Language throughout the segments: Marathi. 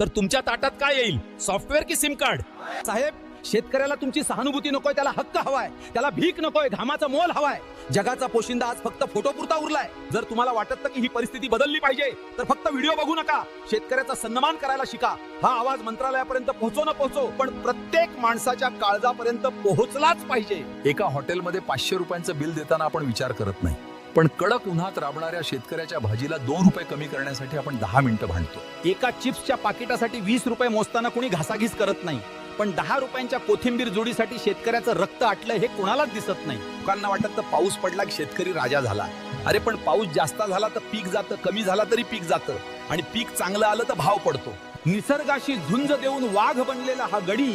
तर तुमच्या ताटात काय येईल? सॉफ्टवेअर की सिम कार्ड साहेब शेतकऱ्याला तुमची सहानुभूती नकोय त्याला हक्क हवाय. त्याला भीक नकोय घामाचा मोल हवाय. जगाचा पोशिंदा आज फक्त फोटो पुरता उरलाय. जर तुम्हाला वाटत की ही परिस्थिती बदलली पाहिजे तर फक्त व्हिडिओ बघू नका. शेतकऱ्याचा सन्मान करायला शिका. हा आवाज मंत्रालयापर्यंत पोहोचो ना पोहोचो पण प्रत्येक माणसाच्या काळजापर्यंत पोहोचलाच पाहिजे. एका हॉटेलमध्ये पाचशे रुपयांचं बिल देताना आपण विचार करत नाही. पण कडक उन्हात राबणाऱ्या शेतकऱ्याच्या भाजीला दोन रुपये कमी करण्यासाठी आपण दहा मिनिटं भांडतो. एका चिप्सच्या पाकिटासाठी वीस रुपये मोजताना कुणी घासाघीस करत नाही. पण दहा रुपयांच्या कोथिंबीर जोडीसाठी शेतकऱ्याचं रक्त आटलं हे कोणालाच दिसत नाही. लोकांना वाटत तर पाऊस पडला की शेतकरी राजा झाला. अरे पण पाऊस जास्त झाला तर पीक जातं कमी झाला तरी पीक जातं. आणि पीक चांगलं आलं तर भाव पडतो. निसर्गाशी झुंज देऊन वाघ बनलेला हा गडी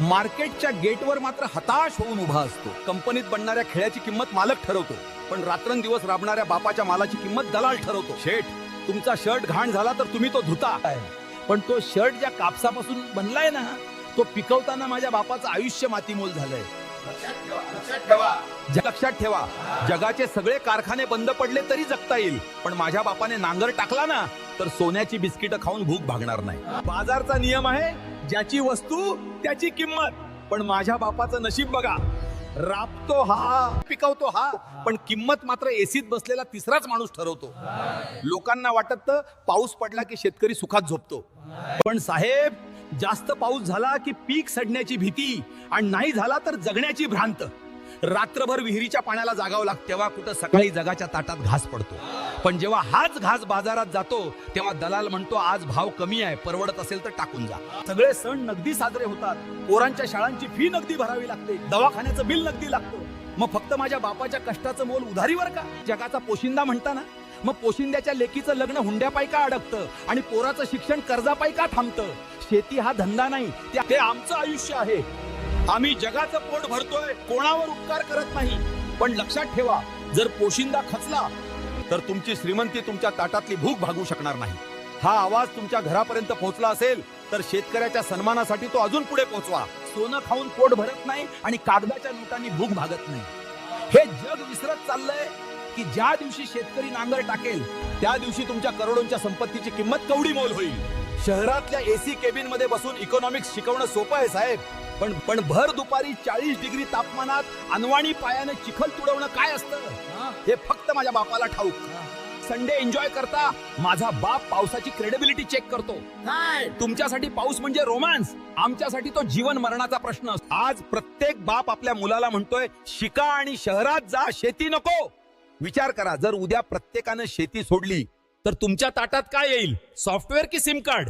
मार्केटच्या गेटवर मात्र हताश होऊन उभा असतो. कंपनीत बनणाऱ्या खेळाची किंमत मालक ठरवतो. पण रात्रंदिवस राबणाऱ्या बापाच्या मालाची किंमत दलाल ठरवतो. शेठ तुमचा शर्ट घाण झाला तर तुम्ही तो धुता. पण तो शर्ट ज्या कापसापासून बनलाय ना तो पिकवताना माझ्या बापाचं आयुष्य मातीमोल झालंय. लक्षात ठेवा. जगाचे सगळे कारखाने बंद पडले तरी जगता येईल. पण माझ्या बापाने नांगर टाकला ना तर सोन्याची बिस्किटं खाऊन भूक भागणार नाही. बाजारचा नियम आहे ज्याची वस्तू त्याची किंमत. पण माझ्या बापाचं नशीब बघा. राबतो हा पिकवतो हा पण किंमत मात्र एसीत बसलेला तिसराच माणूस ठरवतो. लोकांना वाटत पाऊस पडला की शेतकरी सुखात झोपतो. पण साहेब जास्त पाऊस झाला की पीक सडण्याची भीती आणि नाही झाला तर जगण्याची भ्रांत. रात्रभर विहिरीच्या पाण्याला जागावं लागतं तेव्हा कुठं सकाळी जगाच्या ताटात घास पडतो. पण जेव्हा हाच घास बाजारात जातो तेव्हा दलाल म्हणतो आज भाव कमी आहे परवडत असेल तर टाकून जा. सगळे सण नगदी साजरे होतात. पोरांच्या शाळांची फी नगदी भरावी लागते. दवाखान्याचं बिल नगदी लागतं. मग फक्त माझ्या बापाच्या कष्टाचं मोल उधारीवर का? जगाचा पोशिंदा म्हणता ना? मग पोशिंद्याच्या लेकीचं लग्न हुंड्यापायी का अडकतं? आणि पोराचं शिक्षण कर्जापायी का थांबतं? शेती हा धंदा नाही. ते आमचं आयुष्य आहे. आम्ही जगाचं पोट भरतोय कोणावर उपकार करत नाही. पण लक्षात ठेवा जर पोशिंदा खचला तर तुमची श्रीमंती तुमच्या ताटातली भूक भागू शकणार नाही. हा आवाज तुमच्या घरापर्यंत पोहोचला असेल तर शेतकऱ्याच्या सन्मानासाठी तो अजून पुढे पोहोचवा. सोनं खाऊन पोट भरत नाही आणि कागदाच्या नोटांनी भूक भागत नाही. हे जग विसरत चाललंय की ज्या दिवशी शेतकरी नांगर टाकेल त्या दिवशी तुमच्या करोडोंच्या संपत्तीची किंमत कवडी मोल होईल? शहरातल्या एसी केबिनमध्ये बसून इकॉनॉमिक्स शिकवणं सोपं आहे साहेब. पण पण भर दुपारी चाळीस डिग्री तापमानात अनवाणी पायाने चिखल तुडवणं काय असतं? हे. फक्त माझ्या बापाला ठाऊक. संडे एन्जॉय करता माझा बाप पावसाची क्रेडिबिलिटी चेक करतो. तुमच्यासाठी पाऊस म्हणजे रोमांस आमच्यासाठी तो जीवन मरणाचा प्रश्न असतो. आज प्रत्येक बाप आपल्या मुलाला म्हणतोय शिका आणि शहरात जा शेती नको. विचार करा जर उद्या प्रत्येकानं शेती सोडली तर तुमच्या ताटात काय येईल? सॉफ्टवेअर की सिम कार्ड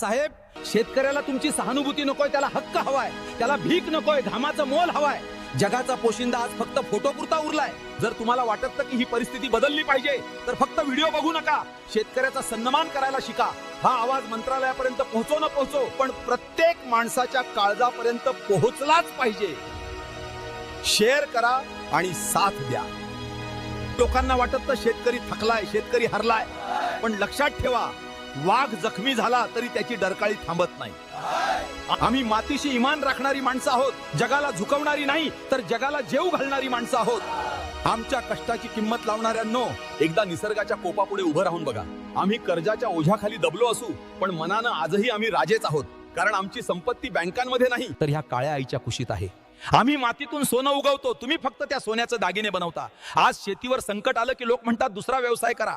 साहेब शेतकऱ्याला तुमची सहानुभूती नकोय त्याला हक्क हवाय. त्याला भीक नकोय घामाचं मोल हवाय. जगाचा पोशिंदा आज फक्त फोटो पुरता उरलाय. जर तुम्हाला वाटत की ही परिस्थिती बदलली पाहिजे तर फक्त व्हिडिओ बघू नका. शेतकऱ्याचा सन्मान करायला शिका. हा आवाज मंत्रालयापर्यंत पोहोचो ना पोहोचो पण प्रत्येक माणसाच्या काळजापर्यंत पोहोचलाच पाहिजे. शेअर करा आणि साथ द्या. लोकांना वाटत तर शेतकरी थकलाय शेतकरी हरलाय. पण लक्षात ठेवा वाघ जखमी झाला तरी त्याची डरकाळी थांबत नाही. आम्ही मातीशी इमान राखणारी माणसं आहोत. जगाला झुकवणारी नाही तर जगाला जेव घालणारी माणसं आहोत. आमच्या कष्टाची किंमत लावणाऱ्यांनो एकदा निसर्गाच्या कोपापुढे उभं राहून बघा. आम्ही कर्जाच्या ओझ्याखाली दबलो असू पण मनानं आजही आम्ही राजेच आहोत. कारण आमची संपत्ती बँकांमध्ये नाही. तर ह्या काळ्या आईच्या कुशीत आहे. आम्ही मातीतून सोनं उगवतो. तुम्ही फक्त त्या सोन्याचं दागिने बनवता. आज शेतीवर संकट आलं की लोक म्हणतात दुसरा व्यवसाय करा.